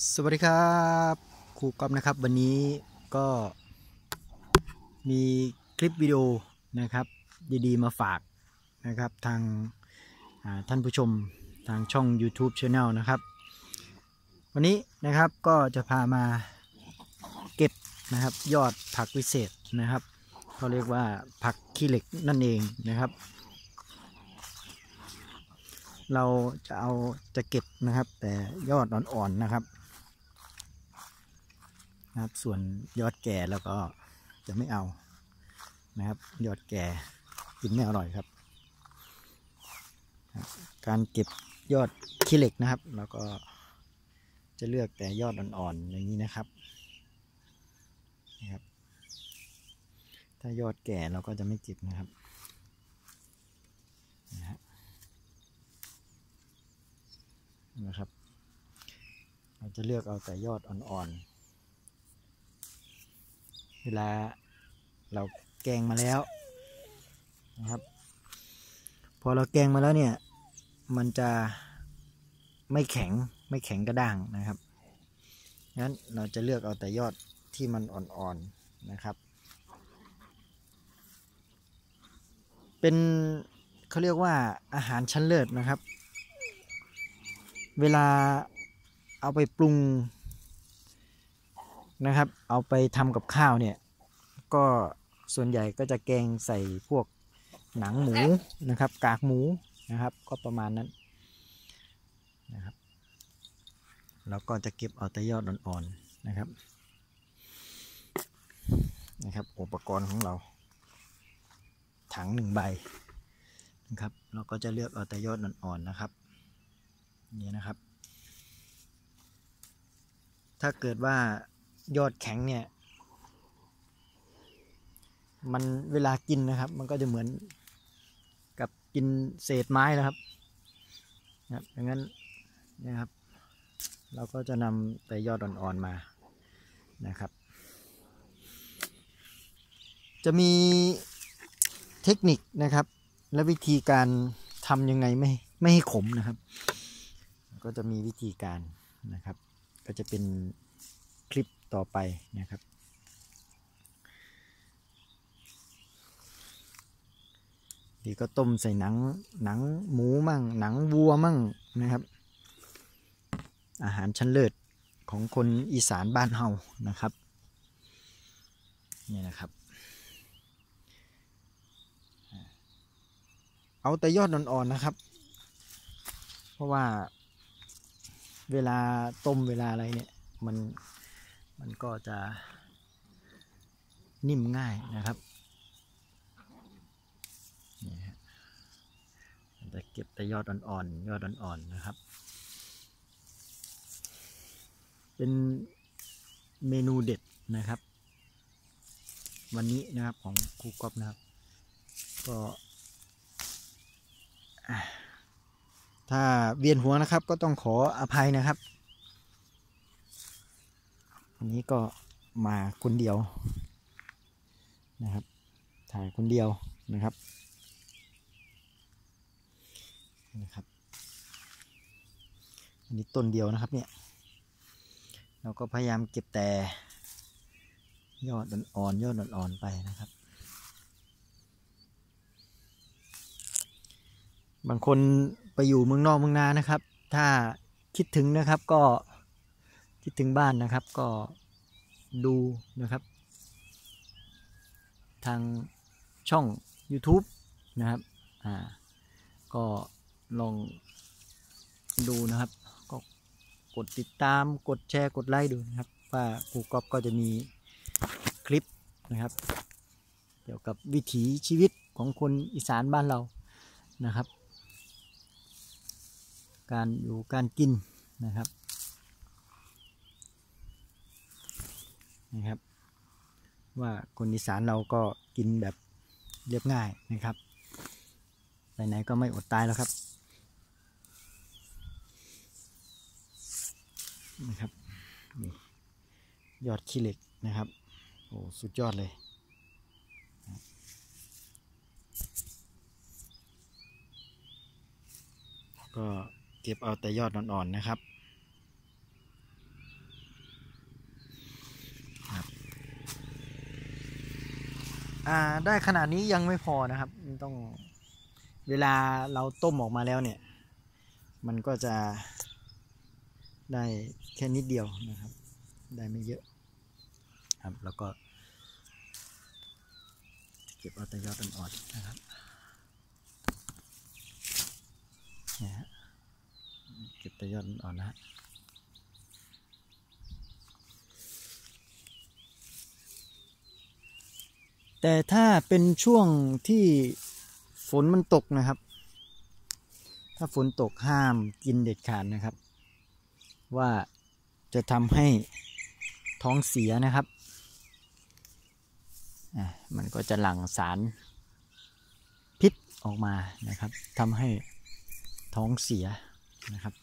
สวัสดีครับครูก๊อฟนะครับ วันนี้ก็มีคลิปวิดีโอนะครับ ดีๆ มาฝากนะครับทางาท่านผู้ชมทางช่อง YouTube Channel นะครับ วันนี้นะครับก็จะพามาเก็บนะครับยอดผักวิเศษนะครับเขาเรียกว่าผักขี้เหล็กนั่นเองนะครับ เราจะเอาจะเก็บนะครับ แต่ยอดอ่อนๆนะครับ นะครับ ส่วนยอดแก่แล้วก็จะไม่เอานะครับ ยอดแก่กินไม่อร่อยครับ การเก็บยอดขี้เหล็กนะครับ แล้วก็จะเลือกแต่ยอดอ่อนๆอย่างนี้นะครับนะครับ ถ้ายอดแก่เราก็จะไม่เก็บนะครับนะฮะนะครับ เราจะเลือกเอาแต่ยอดอ่อนๆ เวลาเราแกงมาแล้วนะครับ พอเราแกงมาแล้วเนี่ย มันจะไม่แข็งไม่แข็งกระด้างนะครับงั้นเราจะเลือกเอาแต่ยอดที่มันอ่อนๆนะครับ เป็นเขาเรียกว่าอาหารชั้นเลิศนะครับ เวลาเอาไปปรุง นะครับ เอาไปทำกับข้าวเนี่ย ก็ส่วนใหญ่ก็จะแกงใส่พวกหนังหมูนะครับ กากหมูนะครับ ก็ประมาณนั้นนะครับแล้วก็จะเก็บเอาแต่ยอดอ่อนๆนะครับนะครับ อุปกรณ์ของเรา ถังหนึ่งใบนะครับเราก็จะเลือกเอาแต่ยอดอ่อนๆนะครับนี่นะครับ ถ้าเกิดว่า ยอดแข็งเนี่ย มันเวลากินนะครับ มันก็จะเหมือนกับกินเศษไม้นะครับนะครับดังนั้นนะครับ เราก็จะนำแต่ยอดอ่อนๆมานะครับ จะมีเทคนิคนะครับ และวิธีการทำยังไงไม่ไม่ให้ขมนะครับ ก็จะมีวิธีการนะครับ ก็จะเป็นคลิป ต่อไปนะครับ ดีก็ต้มใส่หนังหนังหมูมั่ง หนังวัวมั่งนะครับ อาหารชั้นเลิศของคนอีสานบ้านเฮานะครับนี่นะครับ เอาแต่ยอดอ่อนๆนะครับ เพราะว่าเวลาต้มเวลาอะไรเนี่ย มัน มันก็จะนิ่มง่ายนะครับนี่ฮะจะเก็บแต่ยอดอ่อนๆยอดอ่อนๆนะครับ เป็นเมนูเด็ดนะครับ วันนี้นะครับของครูก๊อฟนะครับ ก็ถ้าเวียนหัวนะครับก็ต้องขออภัยนะครับ วันนี้ก็มาคนเดียวนะครับ ถ่ายคนเดียวนะครับนะครับ อันนี้ต้นเดียวนะครับเนี่ย เราก็พยายามเก็บแต่ยอดอ่อนๆยอดอ่อนๆไปนะครับ บางคนไปอยู่เมืองนอกเมืองนานะครับ ถ้าคิดถึงนะครับก็ คิดถึงบ้านนะครับก็ดูนะครับ ทางช่อง YouTube นะครับอ่าก็ลองดูนะครับ ก็กดติดตามกดแชร์กดไลค์ดูนะครับ ว่าครูก๊อฟก็จะมีคลิปนะครับ เกี่ยวกับวิถีชีวิตของคนอีสานบ้านเรานะครับ การอยู่การกินนะครับ นะครับ ว่าคนอีสานเราก็กินแบบเรียบง่ายนะครับไหนๆก็ไม่อดตายแล้วครับนะครับนี่ยอดขี้เหล็กนะครับโอ้สุดยอดเลยก็เก็บเอาแต่ยอดอ่อนๆนะครับ อ่าได้ขนาดนี้ยังไม่พอนะครับมันต้องเวลาเราต้มออกมาแล้วเนี่ย มันก็จะได้แค่นิดเดียวนะครับ ได้ไม่เยอะครับแล้วก็เก็บเอาแต่ยอดอ่อนๆนะครับเนี่ยฮะเก็บแต่ยอดอ่อนนะฮะ แต่ถ้าเป็นช่วงที่ฝนมันตกนะครับ ถ้าฝนตกห้ามกินเด็ดขาดนะครับ ว่าจะทำให้ท้องเสียนะครับ มันก็จะหลั่งสารพิษออกมานะครับทำให้ท้องเสียนะครับ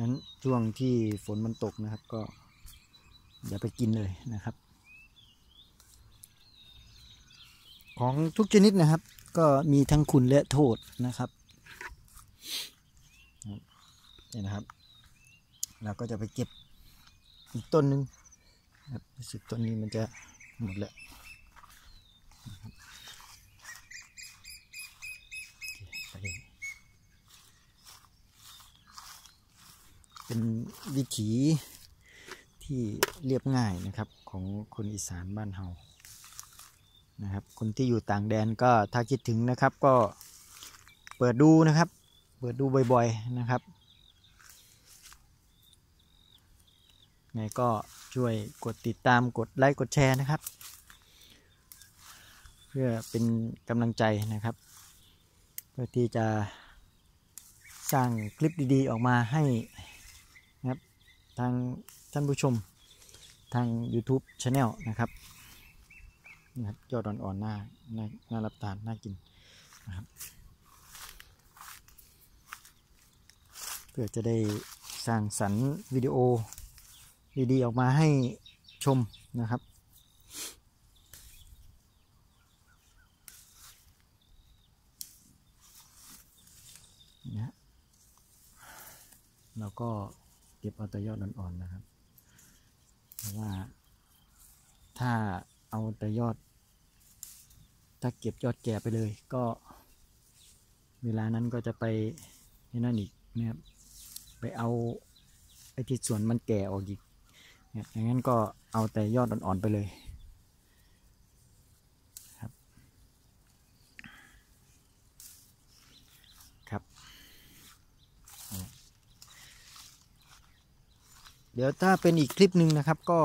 นั้นช่วงที่ฝนมันตกนะครับก็อย่าไปกินเลยนะครับ ของทุกชนิดนะครับ ก็มีทั้งคุณและโทษนะครับนี่นะครับ เราก็จะไปเก็บอีกต้นหนึ่งรู้สึกต้นนี้มันจะหมดแล้วเปเป็นวิถีที่เรียบง่ายนะครับของคนอีสานบ้านเฮา นะครับคนที่อยู่ต่างแดนก็ถ้าคิดถึงนะครับก็เปิดดูนะครับ เปิดดูบ่อยๆนะครับไงก็ช่วยกดติดตามกดไลค์กดแชร์นะครับ เพื่อเป็นกำลังใจนะครับ เพื่อที่จะสร้างคลิปดีๆออกมาให้นะครับทางท่านผู้ชมทาง YouTube Channel นะครับ นะครับยอดอ่อนๆน่าน่าน่ารับทานน่ากินนะครับเพื่อจะได้สร้างสรรค์วิดีโอดีๆออกมาให้ชมนะครับนะเราก็เก็บเอาแต่ยอดอ่อนๆนะครับ เพราะว่าถ้า เอาแต่ยอด ถ้าเก็บยอดแก่ไปเลย ก็ เวลานั้นก็จะไปนี่นั่นอีกนะครับไปเอาไอ้ที่ส่วนมันแก่ออกอีกเนี่ยอย่างนั้นก็เอาแต่ยอดอ่อนๆไปเลยครับ ครับ เดี๋ยวถ้าเป็นอีกคลิปหนึ่งนะครับก็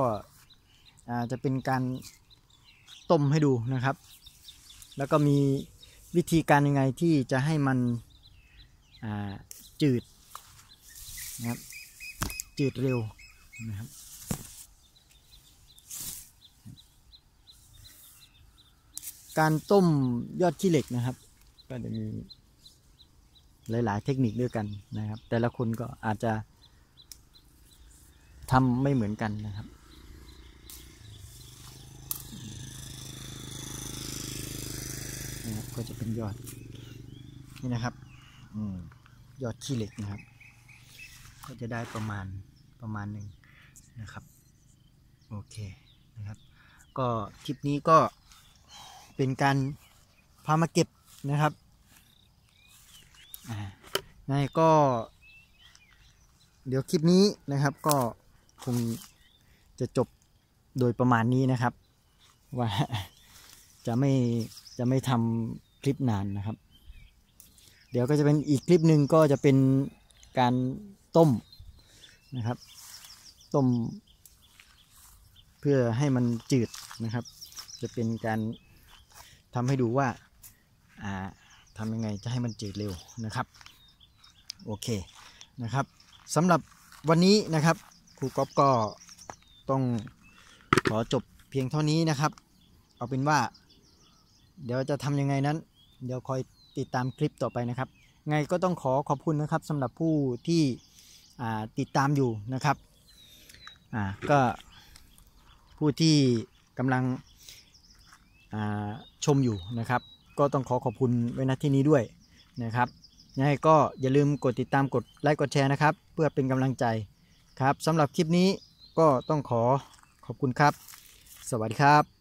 อาจะเป็นการ ต้มให้ดูนะครับ แล้วก็มีวิธีการยังไงที่จะให้มันจืดนะครับจืดเร็วนะครับการต้มยอดขี้เหล็กนะครับ ก็จะมีหลาย ๆ เทคนิคด้วยกันนะครับ แต่ละคนก็อาจจะทำไม่เหมือนกันนะครับ นะครับ ก็จะเป็นยอดนี่นะครับอยอดขี้เหล็กนะครับ ก็จะได้ประมาณประมาณหนึ่งนะครับ โอเคนะครับ ก็คลิปนี้ก็เป็นการพามาเก็บนะครับอ่าไงก็ เดี๋ยวคลิปนี้นะครับ ก็คงจะจบโดยประมาณนี้นะครับ ว่าจะไม่จะไม่ทำ ลิปนานนะครับ เดี๋ยวก็จะเป็นอีกคลิปหนึ่งก็จะเป็นการต้มนะครับ ต้ม เพื่อให้มันจืดนะครับ จะเป็นการทำให้ดูว่าอ่าทำยังไงจะให้มันจืดเร็วนะครับโอเคนะครับสำหรับวันนี้นะครับครูก๊อฟก็ต้องขอจบเพียงเท่านี้นะครับ เอาเป็นว่า เดี๋ยวจะทำยังไงนั้น เดี๋ยวคอยติดตามคลิปต่อไปนะครับ ไงก็ต้องขอขอบคุณนะครับสำหรับผู้ที่ติดตามอยู่นะครับก็ผู้ที่กำลังชมอยู่นะครับ ก็ต้องขอขอบคุณไว้ณที่นี้ด้วยนะครับยังไงก็อย่าลืมกดติดตามกดไลค์กดแชร์นะครับ เพื่อเป็นกำลังใจครับสำหรับคลิปนี้ก็ต้องขอขอบคุณครับ สวัสดีครับ